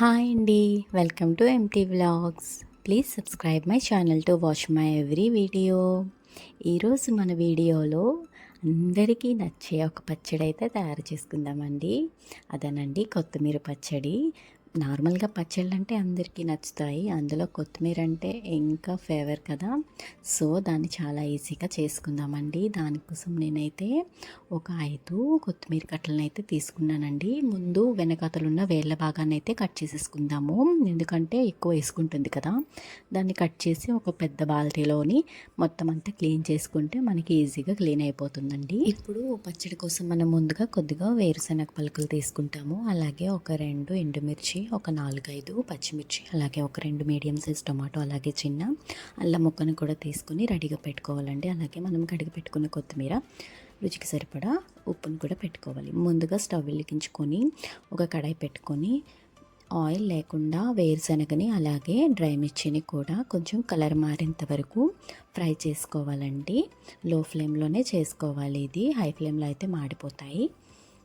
Hi అండి. Welcome to MT vlogs please subscribe my channel to watch my every video. ఈరోజు మన వీడియోలో అందరికీ నచ్చే ఒక పచ్చడి అయితే తయారు చేసుకుందామండి. అదనండి కొత్తిమీర పచ్చడి. నార్మల్గా పచ్చళ్ళు అంటే అందరికీ నచ్చుతాయి. అందులో కొత్తిమీర అంటే ఇంకా ఫేవర్ కదా. సో దాన్ని చాలా ఈజీగా చేసుకుందామండి. దానికోసం నేనైతే ఒక ఐదు కొత్తిమీర కట్టలను అయితే తీసుకున్నానండి. ముందు వెనకాతలున్న వేళ్ళ భాగాన్ని అయితే కట్ చేసేసుకుందాము. ఎందుకంటే ఎక్కువ వేసుకుంటుంది కదా. దాన్ని కట్ చేసి ఒక పెద్ద బాల్టీలోని మొత్తం అంతా క్లీన్ చేసుకుంటే మనకి ఈజీగా క్లీన్ అయిపోతుందండి. ఇప్పుడు పచ్చడి కోసం మనం ముందుగా కొద్దిగా వేరుశనగ పలుకులు తీసుకుంటాము. అలాగే ఒక రెండు ఎండుమిర్చి ఒక నాలుగైదు పచ్చిమిర్చి అలాగే ఒక రెండు మీడియం సైజ్ టొమాటో అలాగే చిన్న అల్లం ముక్కను కూడా తీసుకుని రెడీగా పెట్టుకోవాలండి. అలాగే మనం కడిగి పెట్టుకున్న కొత్తిమీర రుచికి సరిపడా ఉప్పును కూడా పెట్టుకోవాలి. ముందుగా స్టవ్ వెలిగించుకొని ఒక కడాయి పెట్టుకొని ఆయిల్ లేకుండా వేరుశనగని అలాగే డ్రై మిర్చిని కూడా కొంచెం కలర్ మారేంత వరకు ఫ్రై చేసుకోవాలండి. లో ఫ్లేమ్లోనే చేసుకోవాలి ఇది. హై ఫ్లేమ్లో అయితే మాడిపోతాయి.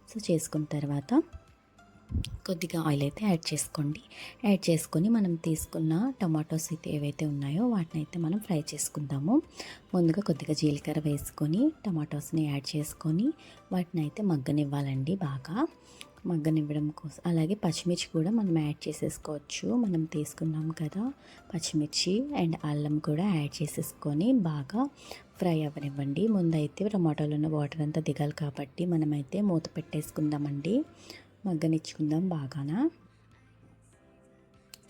సో చేసుకున్న తర్వాత కొద్దిగా ఆయిల్ అయితే యాడ్ చేసుకోండి. యాడ్ చేసుకొని మనం తీసుకున్న టమాటోస్ అయితే ఏవైతే ఉన్నాయో వాటిని అయితే మనం ఫ్రై చేసుకుందాము. ముందుగా కొద్దిగా జీలకర్ర వేసుకొని టమాటోస్ని యాడ్ చేసుకొని వాటిని అయితే మగ్గనివ్వాలండి బాగా. మగ్గనివ్వడం కోసం అలాగే పచ్చిమిర్చి కూడా మనం యాడ్ చేసేసుకోవచ్చు. మనం తీసుకున్నాం కదా పచ్చిమిర్చి అండ్ అల్లం కూడా యాడ్ చేసేసుకొని బాగా ఫ్రై అవ్వనివ్వండి. ముందైతే టమాటోలో ఉన్న వాటర్ అంతా దిగాలి కాబట్టి మనమైతే మూత పెట్టేసుకుందామండి. మగ్గనిచ్చుకుందాం బాగానా?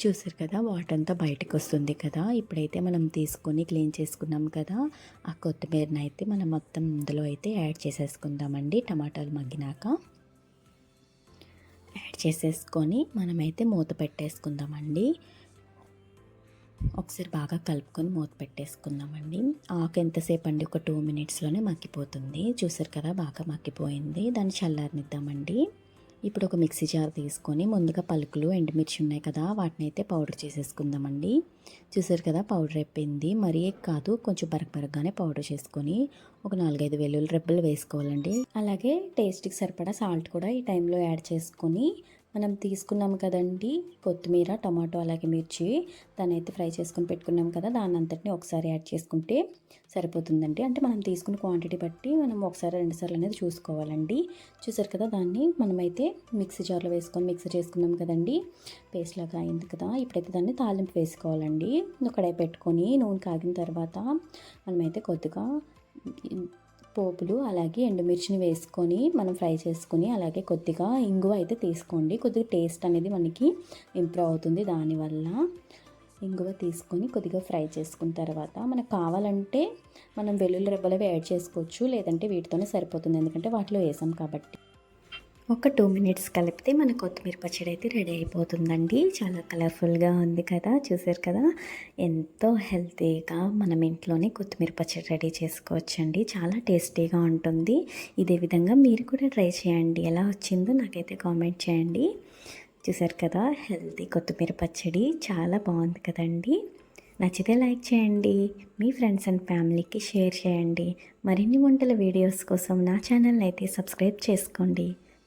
చూసారు కదా వాటర్ అంతా బయటకు వస్తుంది కదా. ఇప్పుడైతే మనం తీసుకొని క్లీన్ చేసుకున్నాం కదా. ఆ కొత్తిమీరని అయితే మనం మొత్తం ఇందులో అయితే యాడ్ చేసేసుకుందామండి టమాటాలు మగ్గినాక. యాడ్ చేసేసుకొని మనమైతే మూత పెట్టేసుకుందామండి. ఒకసారి బాగా కలుపుకొని మూత పెట్టేసుకుందామండి. ఆకు ఎంతసేపు అండి ఒక టూ మినిట్స్లోనే మగ్గిపోతుంది. చూసారు కదా బాగా మగ్గిపోయింది. దాన్ని చల్లారనిద్దామండి. ఇప్పుడు ఒక మిక్సీ జార్ తీసుకొని ముందుగా పలుకులు ఎండుమిర్చి ఉన్నాయి కదా వాటిని అయితే పౌడర్ చేసేసుకుందామండి. చూసారు కదా పౌడర్ అయిపోయింది. మరీ కాదు కొంచెం బరక బరకగానే పౌడర్ చేసుకొని ఒక నాలుగైదు వెల్లుల్లి రెబ్బలు వేసుకోవాలండి. అలాగే టేస్ట్కి సరిపడా సాల్ట్ కూడా ఈ టైంలో యాడ్ చేసుకొని మనం తీసుకున్నాం కదండి కొత్తిమీర టమాటో అలాగే మిర్చి. దాన్ని అయితే ఫ్రై చేసుకొని పెట్టుకున్నాం కదా దాన్ని అంతటిని ఒకసారి యాడ్ చేసుకుంటే సరిపోతుందండి. అంటే మనం తీసుకున్న క్వాంటిటీ బట్టి మనం ఒకసారి రెండుసార్లు అనేది చూసుకోవాలండి. చూసారు కదా దాన్ని మనమైతే మిక్సీ జార్లో వేసుకొని మిక్సీ చేసుకున్నాం కదండి. పేస్ట్ లాగా అయింది కదా ఇప్పుడైతే దాన్ని తాలింపు వేసుకోవాలండి. కడాయి పెట్టుకొని నూనె కాగిన తర్వాత మనమైతే కొద్దిగా పోపులు అలాగే ఎండుమిర్చిని వేసుకొని మనం ఫ్రై చేసుకొని అలాగే కొద్దిగా ఇంగువ అయితే తీసుకోండి. కొద్దిగా టేస్ట్ అనేది మనకి ఇంప్రూవ్ అవుతుంది దానివల్ల. ఇంగువ తీసుకొని కొద్దిగా ఫ్రై చేసుకున్న తర్వాత మనకు కావాలంటే మనం వెల్లుల్లి రెబ్బలవి యాడ్ చేసుకోవచ్చు లేదంటే వీటితోనే సరిపోతుంది. ఎందుకంటే వాటిలో వేసాం కాబట్టి. ఒక టూ మినిట్స్ కలిపితే మన కొత్తిమీర పచ్చడి అయితే రెడీ అయిపోతుందండి. చాలా కలర్ఫుల్గా ఉంది కదా చూసారు కదా? ఎంతో హెల్తీగా మనం ఇంట్లోనే కొత్తిమీర పచ్చడి రెడీ చేసుకోవచ్చండి. చాలా టేస్టీగా ఉంటుంది. ఇదే విధంగా మీరు కూడా ట్రై చేయండి. ఎలా వచ్చిందో నాకైతే కామెంట్ చేయండి. చూసారు కదా హెల్తీ కొత్తిమీర పచ్చడి చాలా బాగుంది కదండి. నచ్చితే లైక్ చేయండి. మీ ఫ్రెండ్స్ అండ్ ఫ్యామిలీకి షేర్ చేయండి. మరిన్ని వంటల వీడియోస్ కోసం నా ఛానల్ అయితే సబ్స్క్రైబ్ చేసుకోండి.